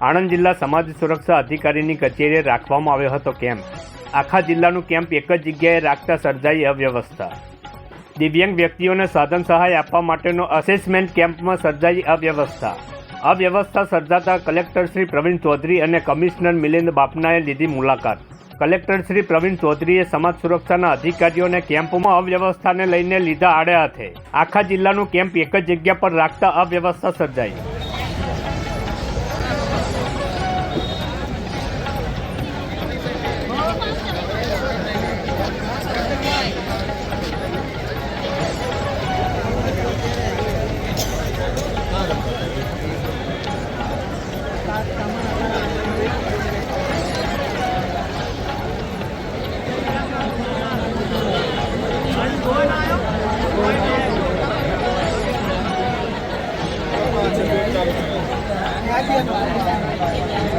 આણંદ જિલ્લા સમાજ સુરક્ષા અધિકારીની કચેરીએ રાખવામાં આવ્યો હતો કેમ્પ. આખા જિલ્લાનું કેમ્પ એક જ જગ્યાએ રાખતા સર્જાઈ અવ્યવસ્થા. દિવ્યાંગ વ્યક્તિઓને સાધન સહાય આપવા માટેનો અસેસમેન્ટ કેમ્પમાં સર્જાઈ અવ્યવસ્થા. અવ્યવસ્થા સર્જાતા કલેક્ટર શ્રી પ્રવીણ ચૌધરી અને કમિશનર મિલિંદ બાપનાએ લીધી મુલાકાત. કલેક્ટર શ્રી પ્રવીણ ચૌધરીએ સમાજ સુરક્ષાના અધિકારીઓને કેમ્પમાં અવ્યવસ્થાને લઈને લીધા આડે હાથે. આખા જિલ્લાનું કેમ્પ એક જ જગ્યા પર રાખતા અવ્યવસ્થા સર્જાઈ. cái tiền rồi.